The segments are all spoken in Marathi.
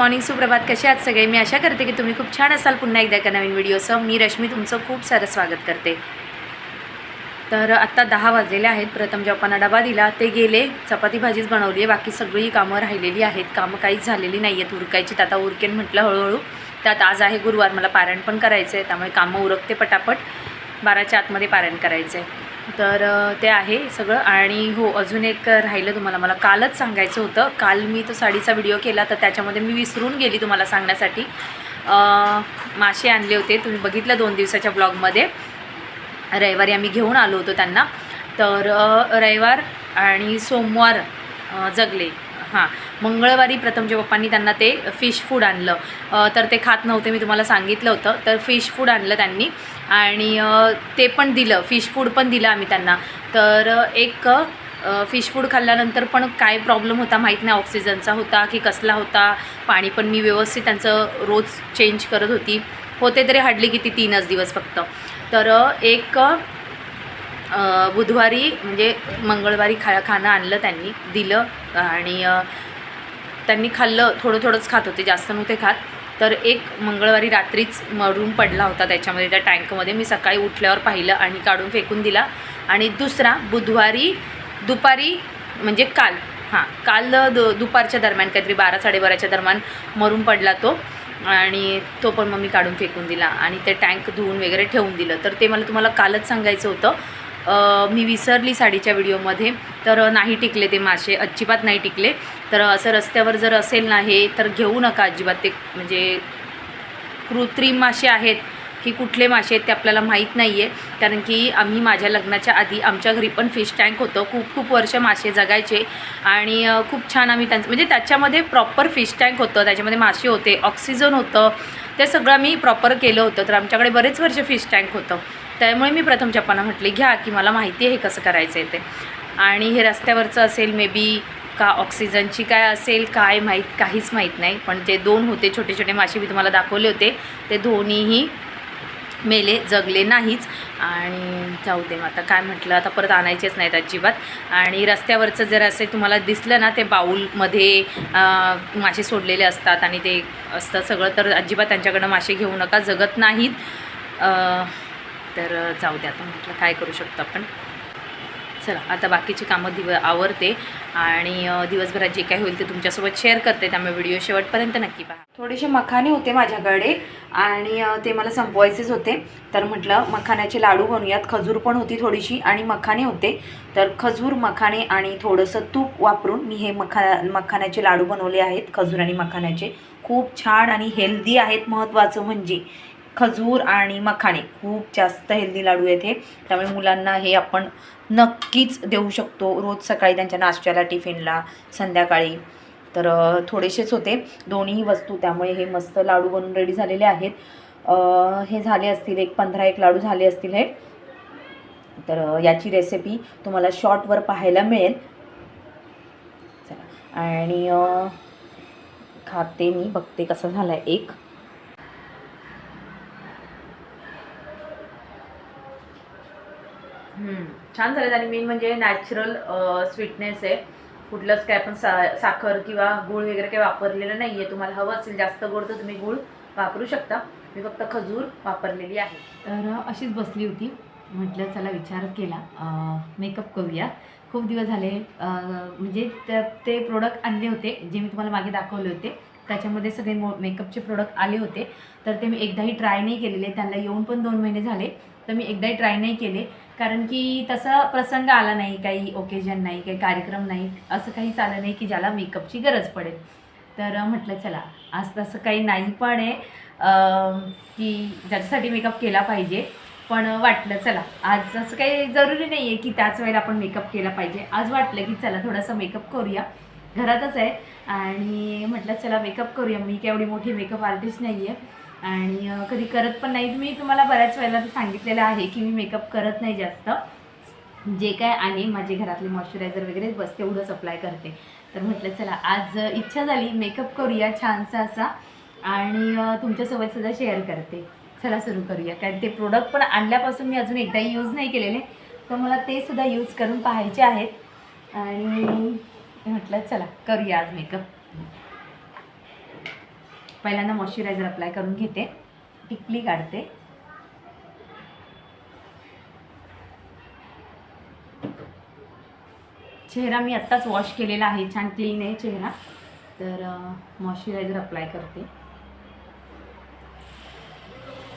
मॉर्निंग सुप्रभात. कसे आहात सगळे? मी आशा करते की तुम्ही खूप छान असाल. पुन्हा एकदा एका नवीन व्हिडिओसह मी रश्मी तुमचं खूप सारं स्वागत करते. तर आत्ता दहा वाजलेले आहेत. प्रथम जेव्हा डबा दिला ते गेले. चपाती भाजीच बनवली आहे बाकी सगळी कामं राहिलेली आहेत. कामं काहीच झालेली नाही आहेत उरकायची तर आता उरकेन म्हटलं हळूहळू. त्यात आज आहे गुरुवार. मला पारायण पण करायचं आहे त्यामुळे कामं उरकते पटापट. बाराच्या आतमध्ये पारायण करायचं आहे तर ते आहे सगळं आणि हो अजून एक राहिलं तुम्हाला. मला कालच सांगायचं होतं. काल मी तो साडीचा व्हिडिओ केला तर त्याच्यामध्ये मी विसरून गेली तुम्हाला सांगण्यासाठी. मासे आणले होते. तुम्ही बघितलं दोन दिवसाच्या ब्लॉगमध्ये. रविवारी आम्ही घेऊन आलो होतो त्यांना. तर रविवार आणि सोमवार जगले. हां. मंगळवारी प्रथमच्या पप्पांनी त्यांना ते फिश फूड आणलं. तर ते खात नव्हते मी तुम्हाला सांगितलं होतं. तर फिश फूड आणलं त्यांनी. आणि ते पण दिलं. फिश फूड पण दिलं आम्ही त्यांना. तर एक फिश फूड खाल्ल्यानंतर पण काय प्रॉब्लेम होता माहीत नाही. ऑक्सिजनचा होता की कसला होता? पाणी पण मी व्यवस्थित त्यांचं रोज चेंज करत होती. होते तरी हार्डली किती तीनच दिवस फक्त. तर एक बुधवारी म्हणजे मंगळवारी खा खाणं आणलं त्यांनी दिलं आणि त्यांनी खाल्लं थोडं थोडंच खात होते जास्त नव्हते खात. तर एक मंगळवारी रात्रीच मरून पडला होता त्याच्यामध्ये त्या टँकमध्ये. मी सकाळी उठल्यावर पाहिलं आणि काढून फेकून दिला. आणि दुसरा बुधवारी दुपारी म्हणजे काल हां काल दु दुपारच्या दरम्यान काहीतरी बारा साडेबाराच्या दरम्यान मरून पडला तो. आणि तो पण मग मी काढून फेकून दिला. आणि ते टँक धुवून वगैरे ठेवून दिलं. तर ते मला तुम्हाला कालच सांगायचं होतं. मी विसरली साडीच्या व्हिडिओमध्ये. तर नाही टिकले ते मासे. अजिबात नाही टिकले. तर असं रस्त्यावर जर असेल ना हे तर घेऊ नका अजिबात ते. म्हणजे कृत्रिम मासे आहेत की कुठले मासे आहेत ते आपल्याला माहीत नाही आहे कारण की आम्ही माझ्या लग्नाच्या आधी आमच्या घरी पण फिश टँक होतं. खूप खूप वर्ष मासे जगायचे. आणि खूप छान आम्ही त्यांचं म्हणजे त्याच्यामध्ये प्रॉपर फिश टँक होतं. त्याच्यामध्ये मासे होते ऑक्सिजन होतं. ते सगळं मी प्रॉपर केलं होतं. तर आमच्याकडे बरेच वर्ष फिश टँक होतं. त्यामुळे मी प्रथम चप्पाना म्हटले घ्या की मला माहिती आहे हे कसं करायचं आहे ते. आणि हे रस्त्यावरचं असेल मे बी का ऑक्सिजनची काय असेल काय माहीत काहीच माहीत नाही. पण जे दोन होते छोटे छोटे मासे मी तुम्हाला दाखवले होते. ते दोन्हीही मेले जगले नाहीच. आणि जाऊ दे मग आता काय म्हटलं आता परत आणायचेच नाहीत अजिबात. आणि रस्त्यावरचं जर असे तुम्हाला दिसलं ना ते बाऊलमध्ये मासे सोडलेले असतात आणि ते असतं सगळं तर अजिबात त्यांच्याकडं मासे घेऊ नका जगत नाहीत. तर जाऊ दे आता म्हटलं काय करू शकतो आपण? चला आता बाकीची कामं दिव आवरते आणि दिवसभरात जे काही होईल ते तुमच्यासोबत शेअर करते. त्यामुळे व्हिडिओ शेवटपर्यंत नक्की पहा. थोडेसे मखाने होते माझ्याकडे आणि ते मला संपवायचेच होते. तर म्हटलं मखाण्याचे लाडू बनवूयात. खजूर पण होती थोडीशी आणि मखाने होते. तर खजूर मखाने आणि थोडंसं तूप वापरून मी हे मखा मखाण्याचे लाडू बनवले आहेत. खजूर आणि मखाण्याचे. खूप छान आणि हेल्दी आहेत. महत्त्वाचं म्हणजे खजूर आणि मखाणे. खूप जास्त हेल्दी लाडू आहेत हे त्यामुळे मुलांना हे आपण नक्कीच देऊ शकतो. रोज सकाळी त्यांच्या नाश्त्याला टिफिनला संध्याकाळी. तर थोडेसेच होते. दोन्ही वस्तू त्यामुळे हे मस्त लाडू बनून रेडी झालेले आहेत. हे झाले असतील एक पंधरा एक लाडू झाले असतील हे. तर याची रेसिपी तुम्हाला शॉर्टवर पाहायला मिळेल. चला. आणि खाते मी. बघते कसं झालं आहे एक. छान झालेत आणि मेन म्हणजे नॅचरल स्वीटनेस आहे. कुठलंच काय आपण सा साखर किंवा गूळ वगैरे काही वापरलेलं नाही आहे तुम्हाला हवं असेल जास्त गोड तर तुम्ही गूळ वापरू शकता. मी फक्त खजूर वापरलेली आहे. तर अशीच बसली होती. म्हटलं चला विचार केला. मेकअप करूया. खूप दिवस झाले म्हणजे ते प्रोडक्ट आणले होते जे मी तुम्हाला मागे दाखवले होते. त्याच्यामध्ये सगळे मो मेकअपचे प्रोडक्ट आले होते. तर ते मी एकदाही ट्राय नाही केलेले. त्यांना येऊन पण दोन महिने झाले. तर मी एकदाही ट्राय नाही केले. कारण की तसा प्रसंग आला नाही काही ओकेजन नाही काही कार्यक्रम नाही असं काहीच आलं नाही की ज्याला मेकअपची गरज पडेल. तर म्हटलं चला आज तसं काही नाही पण आहे की ज्याच्यासाठी मेकअप केला पाहिजे. पण वाटलं चला आज असं काही जरुरी नाही आहे की त्याच वेळेला आपण मेकअप केला पाहिजे. आज वाटलं की चला थोडासा मेकअप करूया. घरातच आहे. आणि म्हटलं चला मेकअप करूया. मी केवढी एवढी मोठी मेकअप आर्टिस्ट नाही आहे आणि कधी करत पण नाही मी तुम्हाला बऱ्याच वेळेला सांगितलेलं आहे की मी मेकअप करत नाही जास्त. जे काय आहे माझे घरातले मॉइश्चरायझर वगैरे बस तेवढंच अप्लाय करते. तर म्हटलं चला आज इच्छा झाली मेकअप करूया छानसा असा. आणि तुमच्यासोबत सुद्धा शेअर करते. चला सुरू करूया. कारण ते प्रोडक्ट पण आणल्यापासून मी अजून एकदाही यूज नाही केलेले. तर मला ते सुद्धा यूज करून पाहायचे आहेत. आणि म्हटलं चला करूया आज मेकअप पहिल्यांदा मॉइश्चरायझर अप्लाय करून घेते. टिकली काढते. चेहरा मी आत्ताच वॉश केलेला आहे. छान क्लीन आहे चेहरा. तर मॉइश्चरायझर अप्लाय करते.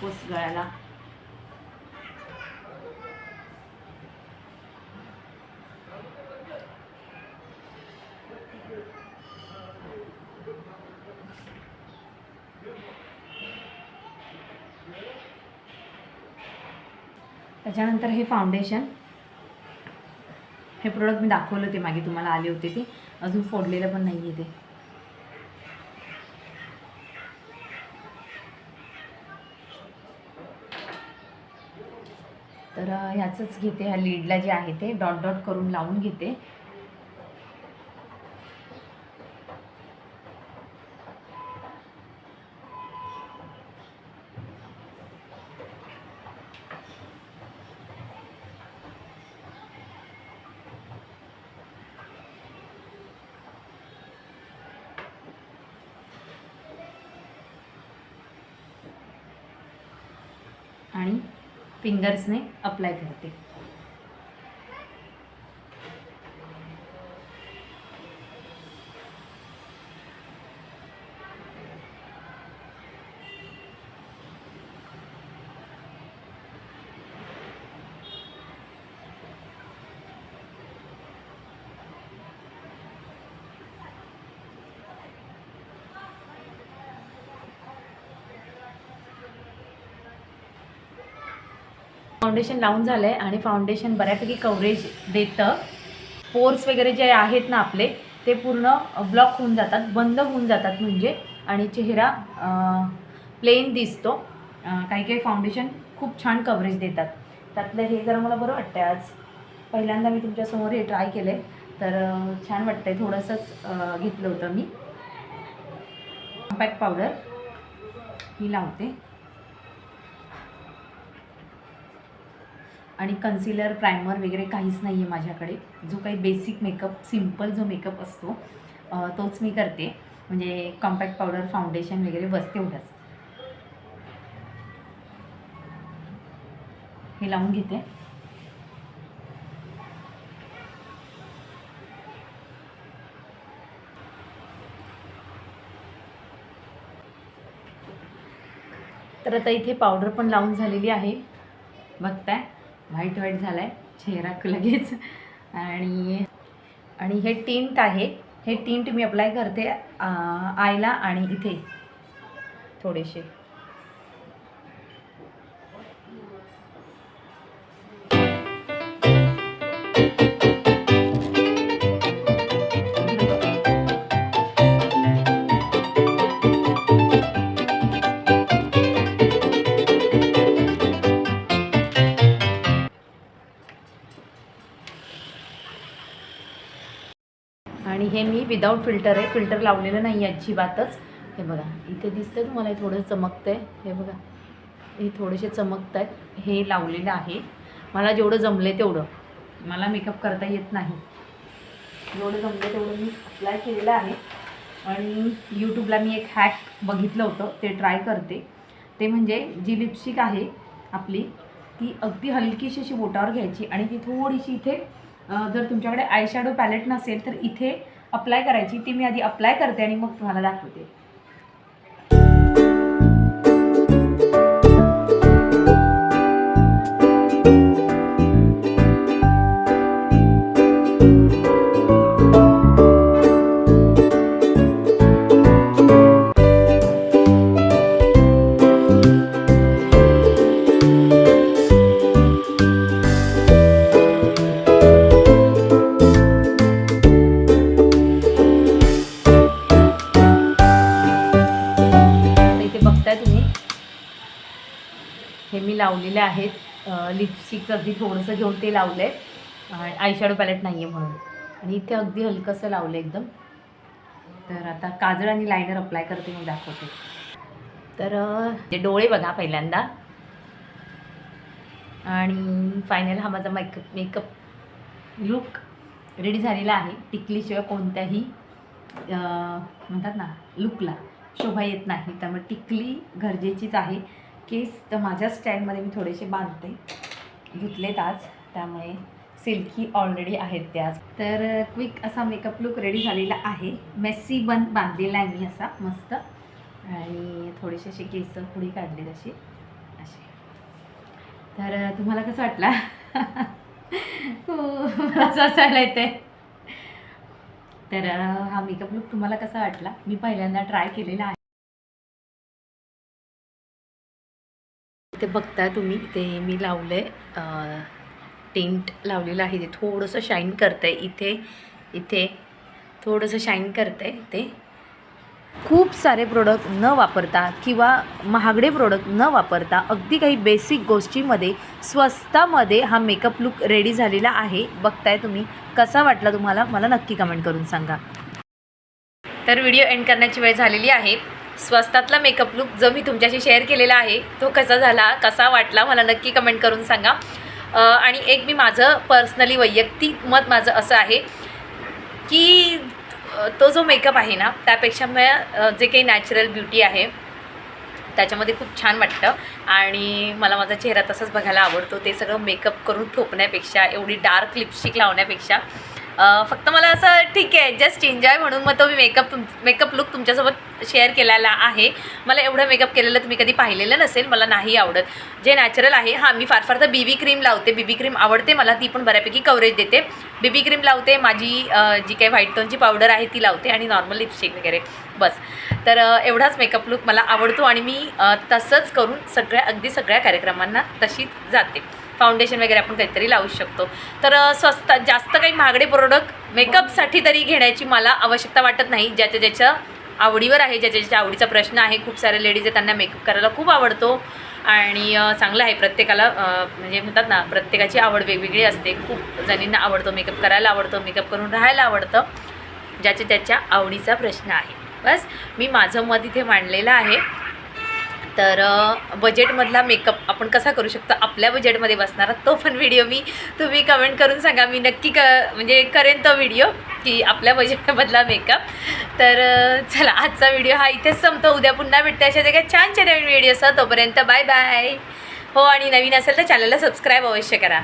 पोस गळ्याला त्याच्यानंतर हे फाउंडेशन हे प्रोडक्ट मी दाखवलं होते मागे तुम्हाला आले होते ते. अजून फोडलेलं पण नाही आहे ते. तर ह्याचंच घेते ह्या लीडला जे आहे ते डॉट डॉट करून लावून घेते. आणि फिंगर्सने अप्लाय करते. फाउंडेशन लावून झालं आहे आणि फाउंडेशन बऱ्यापैकी कव्हरेज देतं. पोर्स वगैरे जे आहेत ना आपले ते पूर्ण ब्लॉक होऊन जातात बंद होऊन जातात म्हणजे. आणि चेहरा प्लेन दिसतो. काही काही फाउंडेशन खूप छान कव्हरेज देतात. त्यातलं हे जरा मला बरं वाटतं आज. पहिल्यांदा मी तुमच्यासमोर हे ट्राय केलं तर छान वाटतं आहे थोडंसंच घेतलं होतं मी. कॉम्पॅक्ट पावडर ही लावते. आणि कन्सिलर प्रायमर वगैरे काहीच नाही आहे माझ्याकडे. जो काही बेसिक मेकअप सिंपल जो मेकअप असतो तोच मी करते. म्हणजे कॉम्पॅक्ट पावडर फाउंडेशन वगैरे बस तेवढंच हे लावून घेते. तर आता इथे पावडर पण लावून झालेली आहे. बघताय. व्हाईट व्हाईट झाला आहे चेहरा लगेच. आणि आणि हे टिंट आहे. हे टिंट मी अप्लाय करते आयला आणि इथे. थोडेसे. विदाऊट फिल्टर आहे. फिल्टर लावलेलं नाही आहे अजिबातच. हे बघा इथे दिसतंय तुम्हाला हे थोडं आहे हे बघा हे थोडेसे चमकत आहेत हे लावलेलं आहे. मला जेवढं जमलं तेवढं. मला मेकअप करता येत नाही. जेवढं जमलं तेवढं मी अप्लाय केलेलं आहे. आणि यूट्यूबला मी एक हॅक बघितलं होतं. ते ट्राय करते. ते म्हणजे जी लिपस्टिक आहे आपली ती अगदी हलकीशी अशी बोटावर घ्यायची आणि ती थोडीशी इथे जर तुमच्याकडे आयशॅडो पॅलेट नसेल तर इथे अप्लाय करायची ती मी आधी अप्लाय करते आणि मग तुम्हाला दाखवते. मी लावलेले आहेत. लिपस्टिकचं अगदी थोडंसं घेऊन ते लावलं आहे आयशॅडो पॅलेट नाही आहे म्हणून. आणि इथे अगदी हलकंसं लावलं एकदम. तर आता काजळ आणि लायनर अप्लाय करते मी दाखवते. तर ते डोळे बघा पहिल्यांदा. आणि फायनल हा माझा मेकअप मेकअप लुक रेडी झालेला आहे. टिकलीशिवाय कोणत्याही म्हणतात ना लुकला शोभा येत नाही. त्यामुळे टिकली गरजेचीच आहे. केस तर माझ्या स्टँडमध्ये मी थोडेसे बांधते. धुतलेत आज त्यामुळे सिल्की ऑलरेडी आहेत त्याच तर क्विक असा मेकअप लुक रेडी झालेला आहे. मेस्सी बन बांधलेला आहे मी असा मस्त. आणि थोडेसे असे केस पुढे काढले असे. असे. तर तुम्हाला कसं वाटला? हो असं असायला येते तर हा मेकअप लुक तुम्हाला कसा वाटला? मी पहिल्यांदा ट्राय केलेला आहे. ते बघताय तुम्ही ते मी लावलं आहे टेंट लावलेलं आहे ते थोडंसं शाईन करतं आहे इथे इथे थोडंसं शाईन करतं आहे ते. खूप सारे प्रोडक्ट न वापरता किंवा महागडे प्रोडक्ट न वापरता अगदी काही बेसिक गोष्टीमध्ये स्वस्तामध्ये हा मेकअप लुक रेडी झालेला आहे. बघताय तुम्ही कसा वाटला तुम्हाला? मला नक्की कमेंट करून सांगा. तर व्हिडिओ एंड करण्याची वेळ झालेली आहे. स्वस्तातला मेकअप लुक जो मी तुमच्याशी शेअर केलेला आहे तो कसा झाला कसा वाटला मला नक्की कमेंट करून सांगा. आणि एक मी माझं पर्सनली वैयक्तिक मत माझं असं आहे की तो जो मेकअप आहे ना त्यापेक्षा मग जे काही नॅचरल ब्युटी आहे त्याच्यामध्ये खूप छान वाटतं. आणि मला माझा चेहरा तसाच बघायला आवडतो. ते सगळं मेकअप करून थोपण्यापेक्षा एवढी डार्क लिपस्टिक लावण्यापेक्षा फक्त मला असं ठीक आहे जस्ट एन्जॉय म्हणून मग तो मी मेकअप तुम मेकअप लुक तुमच्यासोबत शेअर केलेला आहे. मला एवढं मेकअप केलेलं तुम्ही कधी पाहिलेलं नसेल मला नाही आवडत. जे नॅचरल आहे हां मी फार फार तर बीबी क्रीम लावते. बीबी क्रीम आवडते मला ती पण बऱ्यापैकी कवरेज देते. बीबी क्रीम लावते माझी जी काही व्हाईट टोनची पावडर आहे ती लावते आणि नॉर्मल लिपस्टिक वगैरे बस. तर एवढाच मेकअप लुक मला आवडतो आणि मी तसंच करून सगळ्या अगदी सगळ्या कार्यक्रमांना तशीच जाते. फाउंडेशन वगैरे आपण काहीतरी लावू शकतो. तर स्वस्त जास्त काही महागडे प्रोडक्ट मेकअपसाठी तरी घेण्याची मला आवश्यकता वाटत नाही. ज्याच्या ज्याच्या आवडीवर आहे ज्याच्या ज्याच्या आवडीचा प्रश्न आहे. खूप साऱ्या लेडीज आहेत त्यांना मेकअप करायला खूप आवडतो. आणि चांगलं आहे. प्रत्येकाला म्हणजे म्हणतात ना प्रत्येकाची आवड वेगवेगळी असते. खूप जणींना आवडतो मेकअप करायला आवडतो मेकअप करून राहायला आवडतं. ज्याच्या त्याच्या आवडीचा प्रश्न आहे. बस मी माझं मत इथे मांडलेलं आहे. तर बजेटमधला मेकअप आपण कसा करू शकतो? आपल्या बजेटमध्ये बसणारा तो पण व्हिडिओ मी तुम्ही कमेंट करून सांगा. मी नक्की क म्हणजे करेन तो व्हिडिओ की आपल्या बजेटमधला मेकअप तर चला आजचा व्हिडिओ हा इथेच संपतो. उद्या पुन्हा भेटते अशा जगात छान छान नवीन व्हिडिओ असं तोपर्यंत बाय बाय हो आणि नवीन असेल तर चॅनलला सबस्क्राईब अवश्य करा.